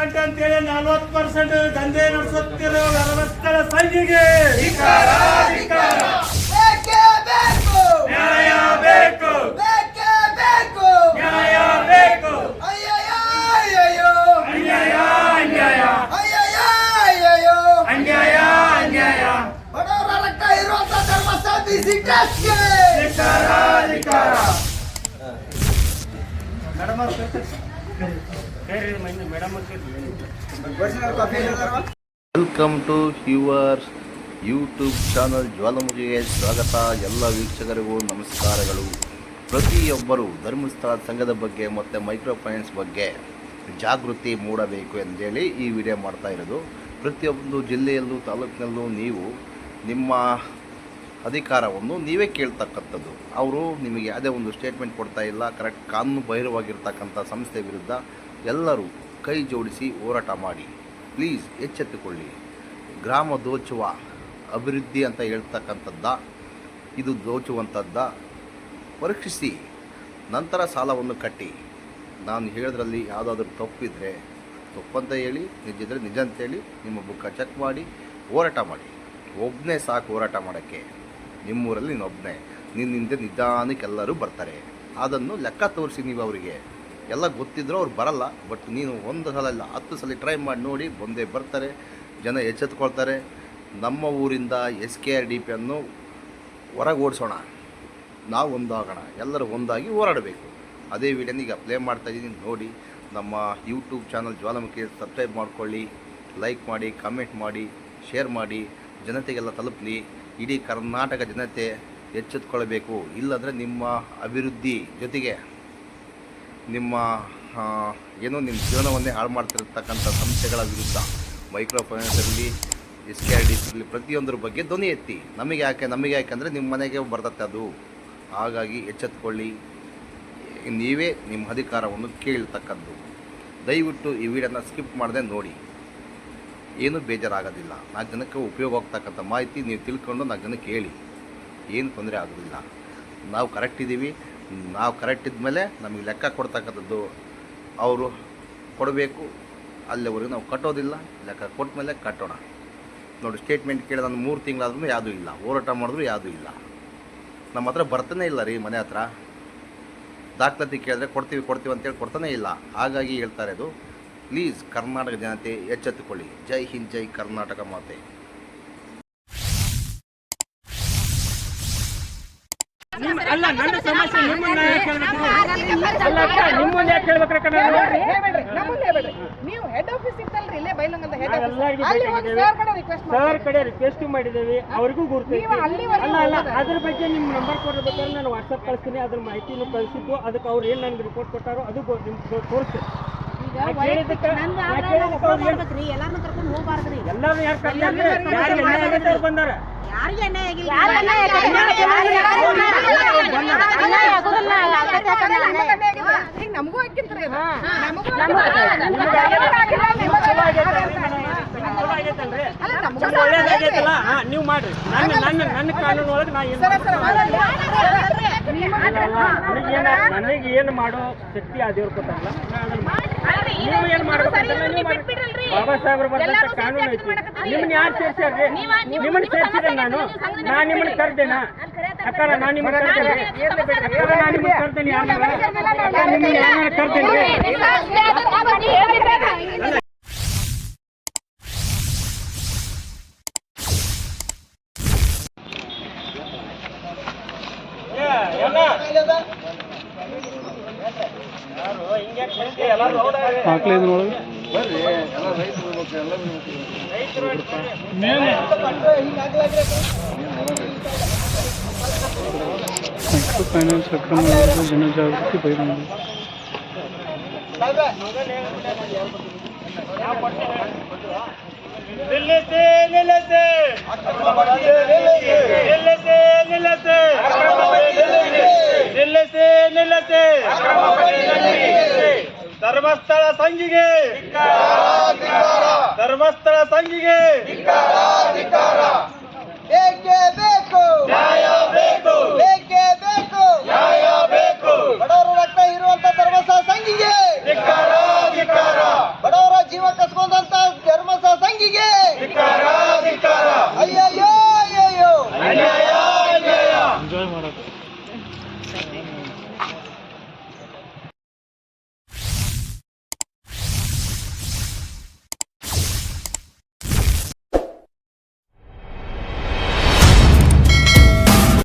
Percent ಅಂತೇಳಿ ನಲ್ವತ್ತು percent ದಂಧೆ ನಡೆಸುತ್ತಿರೋ Dharmasthala ಸಂಘಿಗೆ welcome to your YouTube channel ಜ್ವಾಲಾಮುಖಿಗೆ ಸ್ವಾಗತ. ಎಲ್ಲ ವೀಕ್ಷಕರಿಗೂ ನಮಸ್ಕಾರಗಳು. ಪ್ರತಿಯೊಬ್ಬರು ಧರ್ಮಸ್ಥಳ ಸಂಘದ ಬಗ್ಗೆ ಮತ್ತು ಮೈಕ್ರೋ ಫೈನಾನ್ಸ್ ಬಗ್ಗೆ ಜಾಗೃತಿ ಮೂಡಬೇಕು ಅಂತೇಳಿ ಈ ವಿಡಿಯೋ ಮಾಡ್ತಾ ಇರೋದು. ಪ್ರತಿಯೊಂದು ಜಿಲ್ಲೆಯಲ್ಲೂ ತಾಲೂಕಿನಲ್ಲೂ ನೀವು ನಿಮ್ಮ ಅಧಿಕಾರವನ್ನು ನೀವೇ ಕೇಳ್ತಕ್ಕಂಥದ್ದು. ಅವರು ನಿಮಗೆ ಯಾವುದೇ ಒಂದು ಸ್ಟೇಟ್ಮೆಂಟ್ ಕೊಡ್ತಾ ಇಲ್ಲ. ಕರೆಕ್ಟ್ ಕಾನೂನು ಬಹಿರವಾಗಿರ್ತಕ್ಕಂಥ ಸಂಸ್ಥೆ ವಿರುದ್ಧ ಎಲ್ಲರೂ ಕೈ ಜೋಡಿಸಿ ಹೋರಾಟ ಮಾಡಿ. ಪ್ಲೀಸ್ ಎಚ್ಚೆತ್ತುಕೊಳ್ಳಿ. ಗ್ರಾಮ ದೋಚುವ ಅಭಿವೃದ್ಧಿ ಅಂತ ಹೇಳ್ತಕ್ಕಂಥದ್ದ, ಇದು ದೋಚುವಂಥದ್ದ. ಪರೀಕ್ಷಿಸಿ, ನಂತರ ಸಾಲವನ್ನು ಕಟ್ಟಿ. ನಾನು ಹೇಳೋದ್ರಲ್ಲಿ ಯಾವುದಾದ್ರೂ ತಪ್ಪಿದ್ರೆ ತಪ್ಪಂತ ಹೇಳಿ ನಿಜಿದ್ರೆ ನಿಜ ಅಂತೇಳಿ ನಿಮ್ಮ ಬುಕ್ಕ ಚೆಕ್ ಮಾಡಿ, ಹೋರಾಟ ಮಾಡಿ. ಒಬ್ಬನೇ ಸಾಕು ಹೋರಾಟ ಮಾಡೋಕ್ಕೆ. ನಿಮ್ಮೂರಲ್ಲಿ ನೀನೊಬ್ಬನೇ ನಿನ್ನಿಂದ ನಿಧಾನಕ್ಕೆಲ್ಲರೂ ಬರ್ತಾರೆ. ಅದನ್ನು ಲೆಕ್ಕ ತೋರಿಸಿ ನೀವು ಅವರಿಗೆ ಎಲ್ಲ ಗೊತ್ತಿದ್ರೂ ಅವ್ರು ಬರಲ್ಲ ಬಟ್ ನೀನು ಒಂದು ಸಲ ಇಲ್ಲ, ಹತ್ತು ಸಲ ಟ್ರೈ ಮಾಡಿ ನೋಡಿ ಬಂದೇ ಬರ್ತಾರೆ, ಜನ ಎಚ್ಚೆತ್ಕೊಳ್ತಾರೆ. ನಮ್ಮ ಊರಿಂದ ಎಸ್ ಕೆ ಆರ್ ಡಿ ಪಿಯನ್ನು ಹೊರಗೆ ಓಡಿಸೋಣ ನಾವು ಒಂದಾಗೋಣ, ಎಲ್ಲರೂ ಒಂದಾಗಿ ಹೋರಾಡಬೇಕು. ಅದೇ ವಿಡಿಯೋನ ಈಗ ಪ್ಲೇ ಮಾಡ್ತಾ ಇದ್ದೀನಿ, ನೋಡಿ. ನಮ್ಮ ಯೂಟ್ಯೂಬ್ ಚಾನಲ್ ಜ್ವಾಲಾಮುಖಿ ಸಬ್ಸ್ಕ್ರೈಬ್ ಮಾಡ್ಕೊಳ್ಳಿ ಲೈಕ್ ಮಾಡಿ ಕಮೆಂಟ್ ಮಾಡಿ ಶೇರ್ ಮಾಡಿ, ಜನತೆಗೆಲ್ಲ ತಲುಪಲಿ. ಇಡೀ ಕರ್ನಾಟಕ ಜನತೆ ಎಚ್ಚೆತ್ಕೊಳ್ಬೇಕು. ಇಲ್ಲಾಂದರೆ ನಿಮ್ಮ ಅಭಿವೃದ್ಧಿ ಜೊತೆಗೆ ನಿಮ್ಮ ಏನು ನಿಮ್ಮ ಜೀವನವನ್ನೇ ಹಾಳು ಮಾಡ್ತಿರ್ತಕ್ಕಂಥ ಸಂಸ್ಥೆಗಳ ವಿರುದ್ಧ micro ಫೈನಾನ್ಸಲ್ಲಿ S K R D C ಪ್ರತಿಯೊಂದರ ಬಗ್ಗೆ ಧ್ವನಿ ಎತ್ತಿ. ನಮಗೆ ಯಾಕೆ ನಮಗೆ ಯಾಕೆ ಅಂದರೆ ನಿಮ್ಮ ಮನೆಗೆ ಬರ್ತತ್ತೆ ಅದು. ಹಾಗಾಗಿ ಎಚ್ಚೆತ್ಕೊಳ್ಳಿ. ನೀವೇ ನಿಮ್ಮ ಅಧಿಕಾರವನ್ನು ಕೇಳ್ತಕ್ಕದ್ದು. ದಯವಿಟ್ಟು ಈ ವಿಡಿಯೋನ ಸ್ಕಿಪ್ ಮಾಡದೆ ನೋಡಿ. ಏನೂ ಬೇಜಾರಾಗೋದಿಲ್ಲ. ನಾಲ್ಕು ಜನಕ್ಕೆ ಉಪಯೋಗ ಆಗ್ತಕ್ಕಂಥ ಮಾಹಿತಿ ನೀವು ತಿಳ್ಕೊಂಡು ನಾಲ್ಕು ಜನಕ್ಕೆ ಹೇಳಿ. ಏನು ತೊಂದರೆ ಆಗೋದಿಲ್ಲ. ನಾವು ಕರೆಕ್ಟ್ ಇದ್ದೀವಿ. ನಾವು ಕರೆಕ್ಟ್ ಇದ್ಮೇಲೆ ನಮಗೆ ಲೆಕ್ಕ ಕೊಡ್ತಕ್ಕಂಥದ್ದು ಅವರು ಕೊಡಬೇಕು. ಅಲ್ಲಿವರೆಗೂ ನಾವು ಕಟ್ಟೋದಿಲ್ಲ. ಲೆಕ್ಕ ಕೊಟ್ಟ ಮೇಲೆ ಕಟ್ಟೋಣ. ನೋಡಿ ಸ್ಟೇಟ್ಮೆಂಟ್ ಕೇಳಿದ ಒಂದು ಮೂರು ತಿಂಗಳಾದ್ರೂ ಯಾವುದೂ ಇಲ್ಲ. ಹೋರಾಟ ಮಾಡಿದ್ರು ಯಾವುದೂ ಇಲ್ಲ. ನಮ್ಮ ಹತ್ರ ಬರ್ತಾನೆ ಇಲ್ಲ ರೀ ಮನೆ ಹತ್ರ. ದಾಖಲಾತಿ ಕೇಳಿದ್ರೆ ಕೊಡ್ತೀವಿ ಕೊಡ್ತೀವಿ ಅಂತೇಳಿ ಕೊಡ್ತಾನೆ ಇಲ್ಲ. ಹಾಗಾಗಿ ಹೇಳ್ತಾರೆ ಅದು. ಪ್ಲೀಸ್ ಕರ್ನಾಟಕ ಜನತೆ ಎಚ್ಚೆತ್ತುಕೊಳ್ಳಿ. ಜೈ ಹಿಂದ್, ಜೈ ಕರ್ನಾಟಕ ಮಾತೆ. ಅಲ್ಲ ನನ್ನ ಸಮಸ್ಯೆ ನಿಮ್ಮನ್ನ? ಅಲ್ಲ ಅಕ್ಕ ನಿಮ್ಮನ್ನ ಯಾಕೆ ಕೇಳ್ಬೇಕ್ರಕ್ಕ ನಾನು? ನೀವು ಹೆಡ್ ಆಫೀಸ್ ಇತ್ತಲ್ರಿ ಇಲ್ಲೇ ಬೈಲಂಗದ ಹೆಡ್ ಆಫೀಸ್ ಅಲ್ಲಿ ಒಂದು ಸರ್ ಕಡೆ ರಿಕ್ವೆಸ್ಟ್ ಸರ್ ಕಡೆ ರಿಕ್ವೆಸ್ಟ್ ಮಾಡಿದ್ದೇವೆ. ಅವ್ರಿಗೂ ಗುರುತು ನೀವು ಅಲ್ಲಿವರೆಗೂ ಅಲ್ಲ ಅಲ್ಲ ಅದರ ಬಗ್ಗೆ ನಿಮ್ಮ ನಂಬರ್ ಕೊಡ್ಬೇಕಾದ್ರೆ ನಾನು ವಾಟ್ಸ್ಆಪ್ ಕಳಿಸ್ತೀನಿ. ಅದ್ರ ಮಾಹಿತಿನೂ ಕಳಿಸಿದ್ದು. ಅದಕ್ಕೆ ಅವ್ರು ಏನು ನನಗೆ ರಿಪೋರ್ಟ್ ಕೊಟ್ಟಾರೋ ಅದು ನಿಮ್ಗೆ ತೋರಿಸ್ತೀನಿ. ಎಲ್ಲರೂ ಯಾರು ಬಂದಾರ? ಯಾರಿಗೆ ಅನ್ಯಾಯ ಆಗಿಲ್ಲ? ನಮಗೂ ಹಾಕಿರ್ತಾರೆ. ನಮಗೂ ನಮಗೂ ಆಗಿಲ್ಲ. ನಮಗೂ ನಮಗೂ ಆಗಿಲ್ಲ, ನಿಮಗೂ ಚಲೋ ಆಗಿಲ್ಲ. ಆಗೈತಲ್ರಿ ನನಗೆ? ಚಲೋ ಆಗೈತಲ್ರಿ? ಅಲ್ಲ, ನಮಗೂ ಹಾ ನೀವು ಮಾಡ್ರಿ. ನನ್ನ ನನ್ನ ನನ್ನ ಕಾನೂನು ಒಳಗೆ ನಾ ಏನು ನನಗೇನ ನನಗೆ ಏನು ಮಾಡೋ ಶಕ್ತಿ ಆ ದೇವ್ರು ಕೊಟ್ಟಲ್ಲ ನಾ ಅದನ್ನ ನೀವು ಏನು ಮಾಡ್ಬೇಕಂತಲ್ಲ ನೀವು ಮಾಡಿ ಬಾಬಾ ಸಾಹೇಬ್ರು ಬಂದಂತ ಕಾನೂನು ಐತಿ. ನಿಮ್ಮನ್ನ ಯಾರು ಸೇರ್ಸ್ಯಾರ್ರಿ ನಿಮ್ಮನ್ನ ಸೇರ್ಸಿದೆ ನಾನು. ನಾ ನಿಮ್ಮನ್ನ ಕರ್ದೇನ ಅಕ್ಕಾರ ನಾ ನಿಮ್ಮನ್ನ ಕರ್ದೇನೆ ಅಕ್ಕಾರ ನಾ ನಿಮ್ಮನ್ನ ಕರ್ದೇನೆ ಯಾರನ್ನ ನಿಮ್ಮನ್ನ ಯಾರನ್ನ ಕರ್ದೇನೆ ಮೈಕ್ರೋ ಫೈನಾನ್ಸ್ ಅಕ್ರಮ ವಿರುದ್ಧ ಜನಜಾಗೃತಿ ಬಹಿರಂಗ ನಿಲ್ಲಿಸಿ ನಿಲ್ಲಿಸಿ ನಿಲ್ಲಿಸಿ ಧರ್ಮಸ್ಥಳ ಸಂಘಿಗೆ. ಧರ್ಮಸ್ಥಳ ಸಂಘಿಗೆ. ಏಕೆ ಬೇಕು? ನ್ಯಾಯ